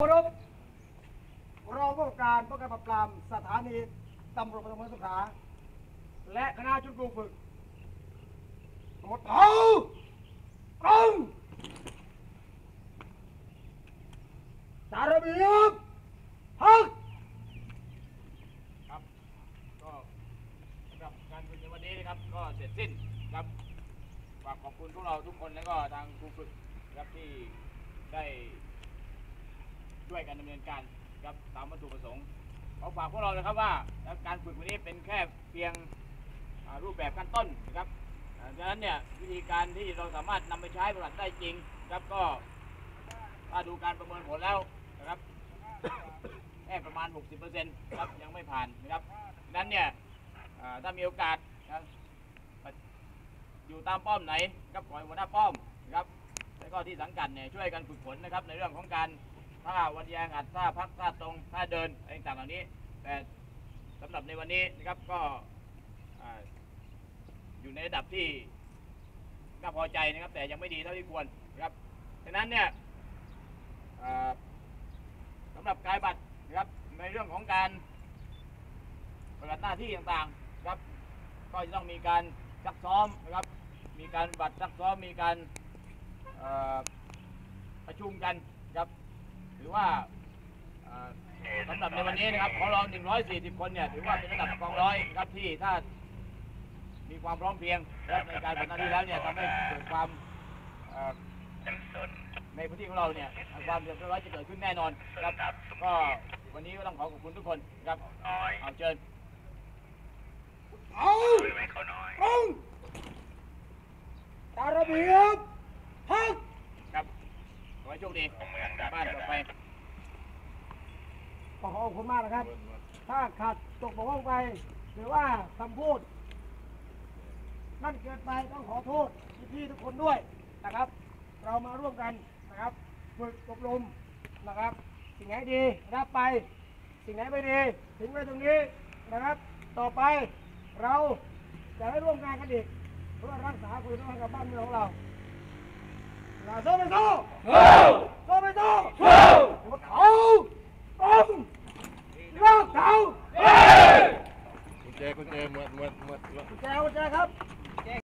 คารพรองผู้การป้องกันปราบปรามสถานีตำรวจภูธรสงขาและคณะชุดครูฝึกหมดเท้าตรงจารบีบพักครับ ก็สำหรับการฝึกในวันนี้นะครับ ก็เสร็จสิ้นครับฝากขอบคุณพวกเราทุกคนแล้วก็ทางครูฝึกครับที่ได้ ช่วยกันดำเนินการครับตามวัตถุประสงค์ขอฝากพวกเรานะครับว่าการฝึกวันนี้เป็นแค่เพียงรูปแบบขั้นต้นนะครับดังนั้นเนี่ยวิธีการที่เราสามารถนำไปใช้ปฏิบัติได้จริงครับก็ถ้าดูการประเมินผลแล้วนะครับแค่ประมาณ 60%ครับยังไม่ผ่านนะครับดังนั้นเนี่ยถ้ามีโอกาสนะอยู่ตามป้อมไหนครับขอให้หัวหน้าป้อมนะครับแล้วก็ที่สังกัดเนี่ยช่วยกันฝึกฝนนะครับในเรื่องของการ ท่าวันแยงอัดท่าพักท่าตรงท่าเดินอะไรต่างๆเหล่านี้ แต่สำหรับในวันนี้นะครับก็ออยู่ในระดับที่น่าพอใจนะครับ แต่ยังไม่ดีเท่าที่ควรนะครับดังนั้นเนี่ยอ่าสำหรับกายบัตรนะครับในเรื่องของการปฏิบัติหน้าที่ต่างๆครับ ก็จะต้องมีการซักซ้อมนะครับ มีการบัตรซักซ้อมมีการประชุมกันครับ หรือว่าสำหรับในวันนี้นะครับของเรา 140 คนเนี่ยถือว่าเป็นระดับกองร้อยครับที่ถ้ามีความพร้อมเพียงนะในการปฏิบัติหน้าที่แล้วเนี่ยทำให้เกิดความในพื้นที่ของเราเนี่ยความเรียบร้อยจะเกิดขึ้นแน่นอนครับก็วันนี้ก็ต้องขอขอบคุณทุกคนครับเอาเชิญเอาตรงจาระเบียบ ให้โชคดีบ้านต่อไปขอขอบคุณมากนะครับ ถ้าขาดตกบกพร่องไป หรือว่าคำพูด นั่นเกินไปต้องขอโทษพี่ๆทุกคนด้วยนะครับ เรามาร่วมกันนะครับฝึกอบรมนะครับ สิ่งไหนดีรับไป สิ่งไหนไม่ดีทิ้งไว้ตรงนี้นะครับ ต่อไปเราจะได้ร่วมงานกันอีกเพื่อรักษาคุณภาพกับบ้านเมืองของเรา là do bên do không do bên do không một khẩu không lắc đầu กุญแจกุญแจหมดหมดหมดกุญแจกุญแจครับ